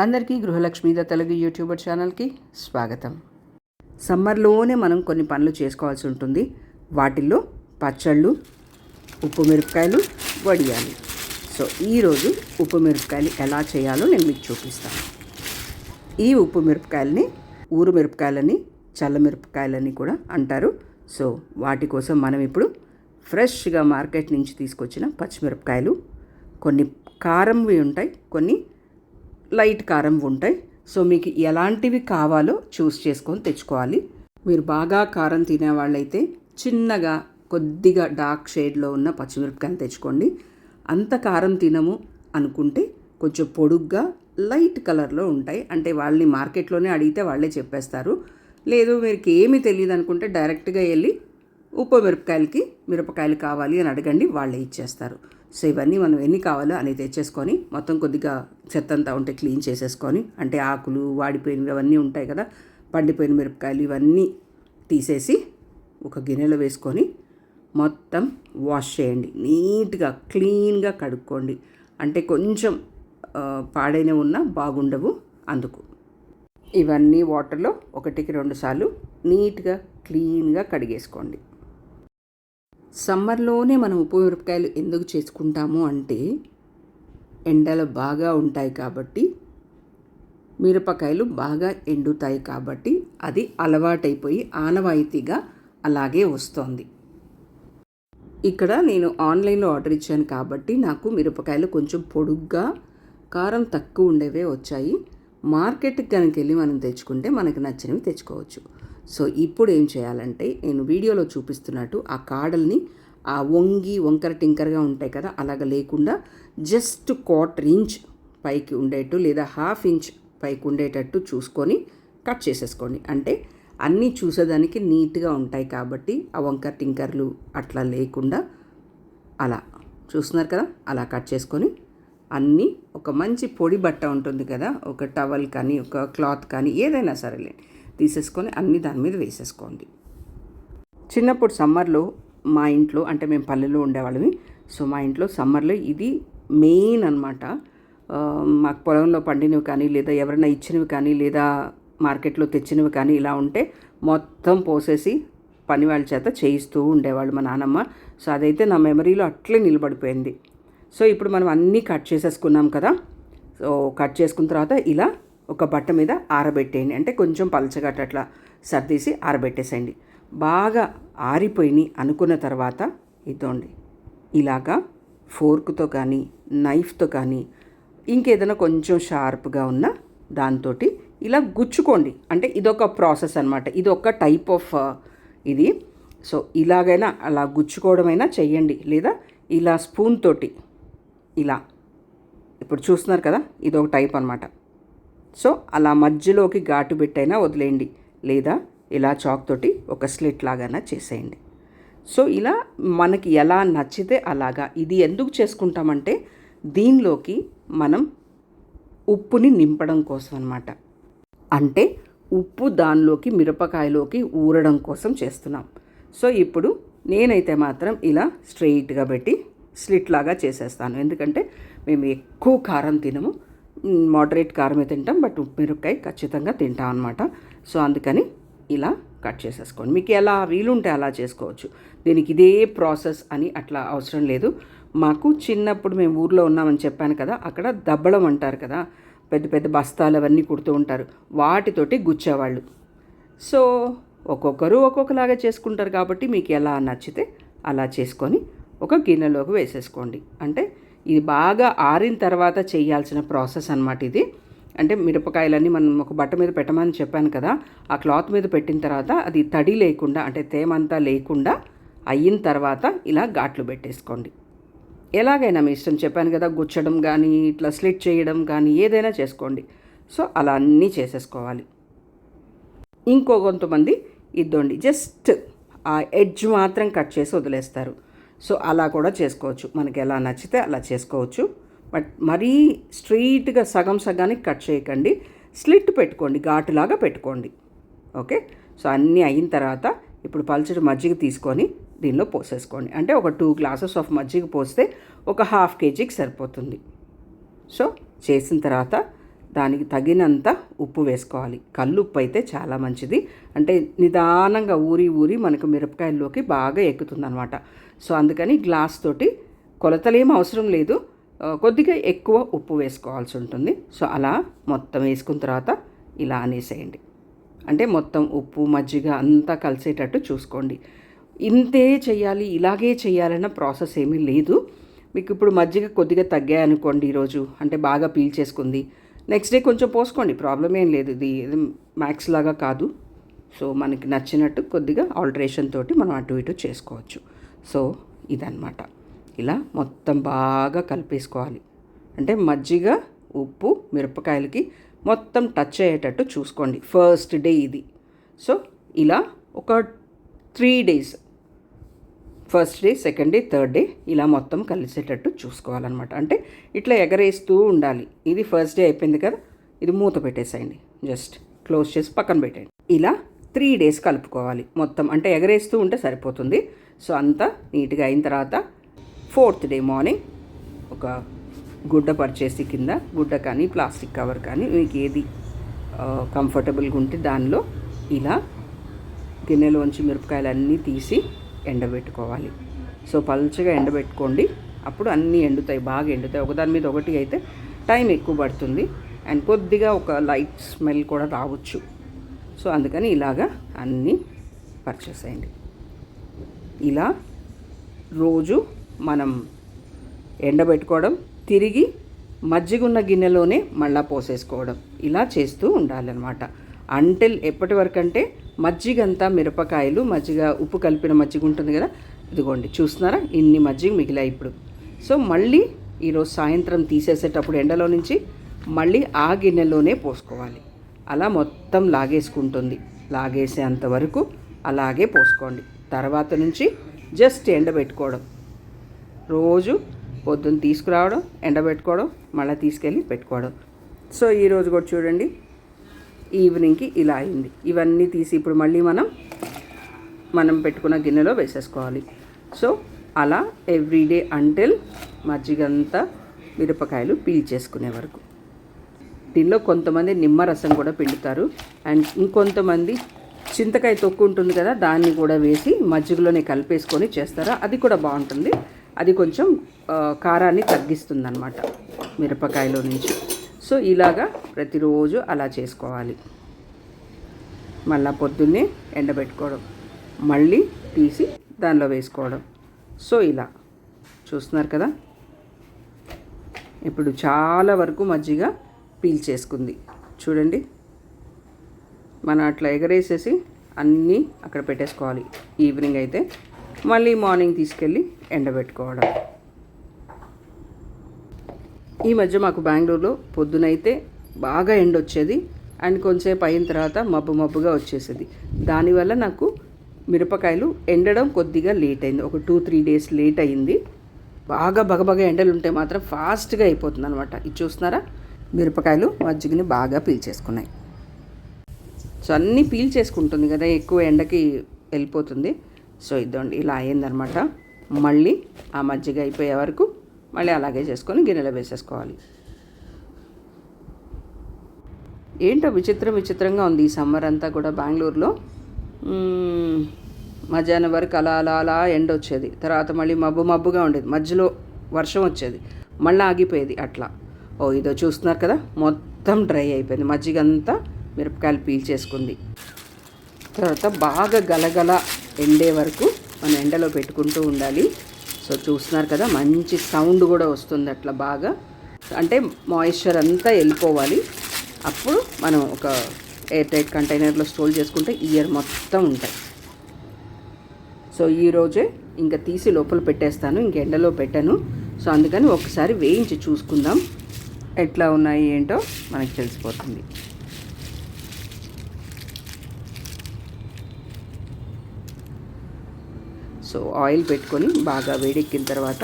అందరికీ గృహలక్ష్మి the Telugu YouTuber ఛానల్కి స్వాగతం. సమ్మర్లోనే మనం కొన్ని పనులు చేసుకోవాల్సి ఉంటుంది. వాటిల్లో పచ్చళ్ళు ఉప్పు మిరపకాయలు వడియాలి. సో ఈరోజు ఉప్పు మిరపకాయలు ఎలా చేయాలో నేను మీకు చూపిస్తాను. ఈ ఉప్పు మిరపకాయలని ఊరు మిరపకాయలని చల్ల మిరపకాయలని కూడా అంటారు. సో వాటి కోసం మనం ఇప్పుడు ఫ్రెష్గా మార్కెట్ నుంచి తీసుకొచ్చిన పచ్చిమిరపకాయలు. కొన్ని కారంవి ఉంటాయి కొన్ని లైట్ కారం ఉంటాయి. సో మీకు ఎలాంటివి కావాలో చూస్ చేసుకొని తెచ్చుకోవాలి. మీరు బాగా కారం తినే వాళ్ళైతే చిన్నగా కొద్దిగా డార్క్ షేడ్లో ఉన్న పచ్చిమిరపకాయలు తెచ్చుకోండి. అంత కారం తినము అనుకుంటే కొంచెం పొడుగ్గా లైట్ కలర్లో ఉంటాయి. అంటే వాళ్ళని మార్కెట్లోనే అడిగితే వాళ్ళే చెప్పేస్తారు. లేదు మీకు ఏమీ తెలియదు అనుకుంటే డైరెక్ట్గా వెళ్ళి ఉప్పు మిరపకాయలకి మిరపకాయలు కావాలి అని అడగండి. వాళ్ళే ఇచ్చేస్తారు. సో ఇవన్నీ మనం ఎన్ని కావాలో అని తెచ్చేసుకొని మొత్తం కొద్దిగా చెత్త అంతా ఉంటే క్లీన్ చేసేసుకొని అంటే ఆకులు వాడిపోయినవి అవన్నీ ఉంటాయి కదా పండిపోయిన మిరపకాయలు ఇవన్నీ తీసేసి ఒక గిన్నెలో వేసుకొని మొత్తం వాష్ చేయండి. నీట్గా క్లీన్గా కడుక్కోండి. అంటే కొంచెం పాడైన ఉన్నా బాగుండవు అందుకు. ఇవన్నీ వాటర్లో ఒకటికి రెండు సార్లు నీట్గా క్లీన్గా కడిగేసుకోండి. సమ్మర్లోనే మనం ఉప్పు మిరపకాయలు ఎందుకు చేసుకుంటాము అంటే ఎండలు బాగా ఉంటాయి కాబట్టి మిరపకాయలు బాగా ఎండుతాయి కాబట్టి అది అలవాటైపోయి ఆనవాయితీగా అలాగే వస్తోంది. ఇక్కడ నేను ఆన్లైన్లో ఆర్డర్ ఇచ్చాను కాబట్టి నాకు మిరపకాయలు కొంచెం పొడుగ్గా కారం తక్కువ ఉండేవే వచ్చాయి. మార్కెట్కి కనుక వెళ్ళి మనం తెచ్చుకుంటే మనకు నచ్చినవి తెచ్చుకోవచ్చు. సో ఇప్పుడు ఏం చేయాలంటే నేను వీడియోలో చూపిస్తున్నట్టు ఆ కాడల్ని ఆ వంగి వంకర టింకరగా ఉంటాయి కదా అలాగ లేకుండా జస్ట్ క్వార్టర్ ఇంచ్ పైకి ఉండేట్టు లేదా హాఫ్ ఇంచ్ పైకి ఉండేటట్టు చూసుకొని కట్ చేసేసుకోండి. అంటే అన్నీ చూసేదానికి నీట్గా ఉంటాయి కాబట్టి ఆ వంకర టింకర్లు అట్లా లేకుండా అలా చూస్తున్నారు కదా అలా కట్ చేసుకొని అన్నీ ఒక మంచి పొడి బట్ట ఉంటుంది కదా ఒక టవల్ కానీ ఒక క్లాత్ కానీ ఏదైనా సరేలే. తీసేసుకొని అన్నీ దాని మీద వేసేసుకోండి. చిన్నప్పుడు సమ్మర్లో మా ఇంట్లో అంటే మేము పల్లెలో ఉండేవాళ్ళమి సో మా ఇంట్లో సమ్మర్లో ఇది మెయిన్ అనమాట మాకు పొలంలో పండినవి కానీ లేదా ఎవరైనా ఇచ్చినవి కానీ లేదా మార్కెట్లో తెచ్చినవి కానీ ఇలా ఉంటే మొత్తం పోసేసి పని వాళ్ళ చేత చేయిస్తూ ఉండేవాళ్ళు మా నాన్నమ్మ సో అదైతే నా మెమరీలో అట్లే నిలబడిపోయింది. సో ఇప్పుడు మనం అన్నీ కట్ చేసేసుకున్నాం కదా సో కట్ చేసుకున్న తర్వాత ఇలా ఒక బట్ట మీద ఆరబెట్టేయండి. అంటే కొంచెం పలచగట్టట్లా అట్లా సర్దీసి ఆరబెట్టేసేయండి. బాగా ఆరిపోయినాయి అనుకున్న తర్వాత ఇదోండి. ఇలాగా ఫోర్క్తో కానీ నైఫ్తో కానీ ఇంకేదైనా కొంచెం షార్ప్గా ఉన్న దాంతో ఇలా గుచ్చుకోండి. అంటే ఇదొక ప్రాసెస్ అనమాట ఇది ఒక టైప్ ఆఫ్ ఇది. సో ఇలాగైనా అలా గుచ్చుకోవడమైనా చెయ్యండి. లేదా ఇలా స్పూన్ తోటి ఇలా. ఇప్పుడు చూస్తున్నారు కదా ఇదొక టైప్ అనమాట సో అలా మధ్యలోకి ఘాటు పెట్టైనా వదిలేయండి. లేదా ఇలా చాక్ తోటి ఒక స్లిట్ లాగైనా చేసేయండి. సో ఇలా మనకి ఎలా నచ్చితే అలాగా ఇది ఎందుకు చేసుకుంటామంటే దీనిలోకి మనం ఉప్పుని నింపడం కోసం అనమాట అంటే ఉప్పు దానిలోకి మిరపకాయలోకి ఊరడం కోసం చేస్తున్నాం. సో ఇప్పుడు నేనైతే మాత్రం ఇలా స్ట్రెయిట్గా పెట్టి స్లిట్ లాగా చేసేస్తాను. ఎందుకంటే మేము ఎక్కువ కారం తినము. మోడరేట్ కారమే తింటాం బట్ మిరపకాయ ఖచ్చితంగా తింటాం అనమాట సో అందుకని ఇలా కట్ చేసేసుకోండి. మీకు ఎలా వీలుంటే అలా చేసుకోవచ్చు. దీనికి ఇదే ప్రాసెస్ అని అట్లా అవసరం లేదు. మాకు చిన్నప్పుడు మేము ఊర్లో ఉన్నామని చెప్పాను కదా అక్కడ దబ్బడం అంటారు కదా పెద్ద పెద్ద బస్తాలు అవన్నీ కుడుతూ ఉంటారు. వాటితోటి గుచ్చేవాళ్ళు. సో ఒక్కొక్కరు ఒక్కొక్కలాగా చేసుకుంటారు కాబట్టి మీకు ఎలా నచ్చితే అలా చేసుకొని ఒక గిన్నెలోకి వేసేసుకోండి. అంటే ఇది బాగా ఆరిన తర్వాత చేయాల్సిన ప్రాసెస్ అన్నమాట ఇది. అంటే మిరపకాయలన్నీ మనం ఒక బట్ట మీద పెట్టమని చెప్పాను కదా ఆ క్లాత్ మీద పెట్టిన తర్వాత అది తడి లేకుండా అంటే తేమంతా లేకుండా అయిన తర్వాత ఇలా ఘాట్లు పెట్టేసుకోండి. ఎలాగైనా మీ ఇష్టం చెప్పాను కదా గుచ్చడం కానీ ఇట్లా స్లిట్ చేయడం కానీ ఏదైనా చేసుకోండి. సో అలా అన్నీ చేసేసుకోవాలి. ఇంకో కొంతమంది ఇద్దండి జస్ట్ ఆ ఎడ్జ్ మాత్రం కట్ చేసి వదిలేస్తారు. సో అలా కూడా చేసుకోవచ్చు. మనకి ఎలా నచ్చితే అలా చేసుకోవచ్చు. బట్ మరీ స్ట్రైట్గా సగం సగానికి కట్ చేయకండి. స్లిట్ పెట్టుకోండి. ఘాటులాగా పెట్టుకోండి. ఓకే? సో అన్నీ అయిన తర్వాత ఇప్పుడు పల్చడి మజ్జిగ తీసుకొని దీనిలో పోసేసుకోండి. అంటే ఒక టూ గ్లాసెస్ ఆఫ్ మజ్జిగ పోస్తే ఒక హాఫ్ కేజీకి సరిపోతుంది. సో చేసిన తర్వాత దానికి తగినంత ఉప్పు వేసుకోవాలి. కల్లుప్పు అయితే చాలా మంచిది. అంటే నిదానంగా ఊరి ఊరి మనకు మిరపకాయల్లోకి బాగా ఎక్కుతుందనమాట సో అందుకని గ్లాస్ తోటి కొలతలేం అవసరం లేదు. కొద్దిగా ఎక్కువ ఉప్పు వేసుకోవాల్సి ఉంటుంది. సో అలా మొత్తం వేసుకున్న తర్వాత ఇలా అనేసేయండి. అంటే మొత్తం ఉప్పు మజ్జిగ అంతా కలిసేటట్టు చూసుకోండి. ఇంతే చేయాలి ఇలాగే చేయాలన్న ప్రాసెస్ ఏమీ లేదు. మీకు ఇప్పుడు మజ్జిగ కొద్దిగా తగ్గాయనుకోండి ఈరోజు అంటే బాగా పీల్చేసుకుంది. నెక్స్ట్ డే కొంచెం పోసుకోండి ప్రాబ్లం ఏం లేదు. ఇది ఇది మ్యాక్స్ లాగా కాదు. సో మనకి నచ్చినట్టు కొద్దిగా ఆల్టరేషన్ తోటి మనం అటు ఇటు చేసుకోవచ్చు. సో ఇదన్నమాట. ఇలా మొత్తం బాగా కలిపేసుకోవాలి. అంటే మజ్జిగ ఉప్పు మిరపకాయలకి మొత్తం టచ్ అయ్యేటట్టు చూసుకోండి. ఫస్ట్ డే ఇది. సో ఇలా ఒక three days first day second day third day ఇలా మొత్తం కలిసేటట్టు చూసుకోవాలన్నమాట. అంటే ఇట్లా ఎగరేస్తూ ఉండాలి. ఇది ఫస్ట్ డే అయిపోయింది కదా ఇది మూత పెట్టేసేయండి. జస్ట్ క్లోజ్ చేసి పక్కన పెట్టేయండి. ఇలా త్రీ డేస్ కలుపుకోవాలి. మొత్తం అంటే ఎగరేస్తూ ఉంటే సరిపోతుంది. సో అంతా నీట్గా అయిన తర్వాత ఫోర్త్ డే మార్నింగ్ ఒక గుడ్డ పరిచేసి కింద గుడ్డ కానీ ప్లాస్టిక్ కవర్ కానీ మీకు ఏది కంఫర్టబుల్గా ఉంటే దానిలో ఇలా గిన్నెలోంచి మిరపకాయలన్నీ తీసి ఎండబెట్టుకోవాలి. సో పల్చగా ఎండబెట్టుకోండి. అప్పుడు అన్నీ ఎండుతాయి బాగా ఎండుతాయి. ఒకదాని మీద ఒకటి అయితే టైం ఎక్కువ పడుతుంది. అండ్ కొద్దిగా ఒక లైట్ స్మెల్ కూడా రావచ్చు. సో అందుకని ఇలాగా అన్నీ పర్చేసేయండి ఇలా రోజు మనం ఎండబెట్టుకోవడం తిరిగి మజ్జిగున్న గిన్నెలోనే మళ్ళా పోసేసుకోవడం ఇలా చేస్తూ ఉండాలన్నమాట. అంటిల్ ఎప్పటి వరకు అంటే మజ్జిగంతా మిరపకాయలు మజ్జిగ ఉప్పు కలిపిన మజ్జిగ ఉంటుంది కదా ఇదిగోండి చూస్తున్నారా? ఇన్ని మజ్జిగ మిగిలాయి ఇప్పుడు. సో మళ్ళీ ఈరోజు సాయంత్రం తీసేసేటప్పుడు ఎండలో నుంచి మళ్ళీ ఆ గిన్నెలోనే పోసుకోవాలి. అలా మొత్తం లాగేసుకుంటుంది. లాగేసేంత వరకు అలాగే పోసుకోండి. తర్వాత నుంచి జస్ట్ ఎండబెట్టుకోవడం. రోజు పొద్దున్న తీసుకురావడం ఎండబెట్టుకోవడం మళ్ళీ తీసుకెళ్ళి పెట్టుకోవడం. సో ఈరోజు కూడా చూడండి ఈవినింగ్కి ఇలా అయింది. ఇవన్నీ తీసి ఇప్పుడు మళ్ళీ మనం మనం పెట్టుకున్న గిన్నెలో వేసేసుకోవాలి. సో అలా ఎవ్రీడే అంటిల్ మజ్జిగంతా మిరపకాయలు పీల్చేసుకునే వరకు. దీనిలో కొంతమంది నిమ్మరసం కూడా పిండుతారు. అండ్ ఇంకొంతమంది చింతకాయ తొక్కు ఉంటుంది కదా దాన్ని కూడా వేసి మజ్జిగలోనే కలిపేసుకొని చేస్తారా? అది కూడా బాగుంటుంది. అది కొంచెం కారాన్ని తగ్గిస్తుంది అనమాట మిరపకాయలో నుంచి. సో ఇలాగా ప్రతిరోజు అలా చేసుకోవాలి. మళ్ళా పొద్దున్నే ఎండబెట్టుకోవడం. మళ్ళీ తీసి దానిలో వేసుకోవడం. సో ఇలా. చూస్తున్నారు కదా? ఇప్పుడు చాలా వరకు మజ్జిగ పీల్చేసుకుంది. చూడండి. మనం అట్లా ఎగరేసేసి అన్నీ అక్కడ పెట్టేసుకోవాలి. ఈవినింగ్ అయితే మళ్ళీ మార్నింగ్ తీసుకెళ్ళి ఎండబెట్టుకోవడం. ఈ మధ్య మాకు బెంగళూరులో పొద్దునైతే బాగా ఎండ వచ్చేది అండ్ కొంచెంసేపు అయిన తర్వాత మబ్బు మబ్బుగా వచ్చేసేది. దానివల్ల నాకు మిరపకాయలు ఎండడం కొద్దిగా లేట్ అయింది. ఒక టూ త్రీ డేస్ లేట్ అయింది. బాగా బగబగ ఎండలు ఉంటే మాత్రం ఫాస్ట్గా అయిపోతుంది అనమాట ఇది చూస్తున్నారా? మిరపకాయలు మజ్జిగని బాగా పీల్చేసుకున్నాయి. సో అన్నీ పీల్ చేసుకుంటుంది కదా ఎక్కువ ఎండకి వెళ్ళిపోతుంది. సో ఇదండి ఇలా అయిందనమాట మళ్ళీ ఆ మజ్జిగ అయిపోయే వరకు మళ్ళీ అలాగే చేసుకొని గిన్నెలో వేసేసుకోవాలి. ఏంటో విచిత్రం విచిత్రంగా ఉంది ఈ సమ్మర్ అంతా కూడా బెంగళూరులో. మధ్యాహ్నం వరకు అలా అలా అలా ఎండ వచ్చేది. తర్వాత మళ్ళీ మబ్బు మబ్బుగా ఉండేది. మధ్యలో వర్షం వచ్చేది. మళ్ళీ ఆగిపోయేది అట్లా. ఓ ఇదో చూస్తున్నారు కదా మొత్తం డ్రై అయిపోయింది. మజ్జిగ అంతా మిరపకాయలు పీల్చేసుకుంది తర్వాత బాగా గలగల ఎండే వరకు మనం ఎండలో పెట్టుకుంటూ ఉండాలి. సో చూస్తున్నారు కదా మంచి సౌండ్ కూడా వస్తుంది అట్లా బాగా. అంటే మాయిశ్చర్ అంతా వెళ్ళిపోవాలి. అప్పుడు మనం ఒక ఎయిర్ టైట్ కంటైనర్లో స్టోర్ చేసుకుంటే ఇయర్ మొత్తం ఉంటాయి. సో ఈ రోజే ఇంకా తీసి లోపల పెట్టేస్తాను. ఇంక ఎండలో పెట్టాను. సో అందుకని ఒకసారి వేయించి చూసుకుందాం. ఎట్లా ఉన్నాయి ఏంటో మనకి తెలిసిపోతుంది. సో ఆయిల్ పెట్టుకొని బాగా వేడెక్కిన తర్వాత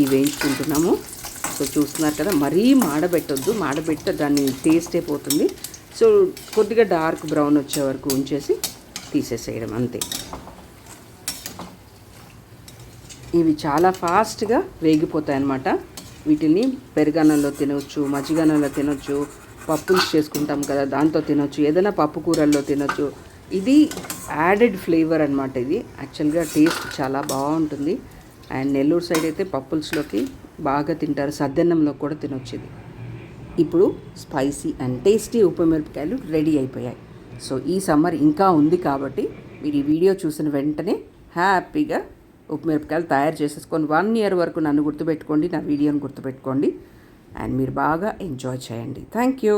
ఇవి వేయించుకుంటున్నాము. సో చూస్తున్నారు కదా మరీ మాడబెట్టొద్దు. మాడబెడితే దాని టేస్ట్ అయిపోతుంది సో కొద్దిగా డార్క్ బ్రౌన్ వచ్చే వరకు ఉంచేసి తీసేసేయడం అంతే. ఇవి చాలా ఫాస్ట్గా వేగిపోతాయి అన్నమాట వీటిని పెరుగన్నంలో తినవచ్చు మజ్జిగన్నంలో తినవచ్చు పప్పులు చేసుకుంటాం కదా దాంతో తినొచ్చు ఏదైనా పప్పు కూరల్లో తినొచ్చు. ఇది యాడెడ్ ఫ్లేవర్ అనమాట ఇది. యాక్చువల్గా టేస్ట్ చాలా బాగుంటుంది. అండ్ నెల్లూరు సైడ్ అయితే పప్పుల్స్లోకి బాగా తింటారు. సద్దన్నంలో కూడా తినొచ్చేది. ఇప్పుడు స్పైసీ అండ్ టేస్టీ ఉప్పు మిరపకాయలు రెడీ అయిపోయాయి. సో ఈ సమ్మర్ ఇంకా ఉంది కాబట్టి మీరు ఈ వీడియో చూసిన వెంటనే హ్యాపీగా ఉప్పు మిరపకాయలు తయారు చేసేసుకొని వన్ ఇయర్ వరకు నన్ను గుర్తుపెట్టుకోండి నా వీడియోని గుర్తుపెట్టుకోండి. అండ్ మీరు బాగా ఎంజాయ్ చేయండి. Thank you.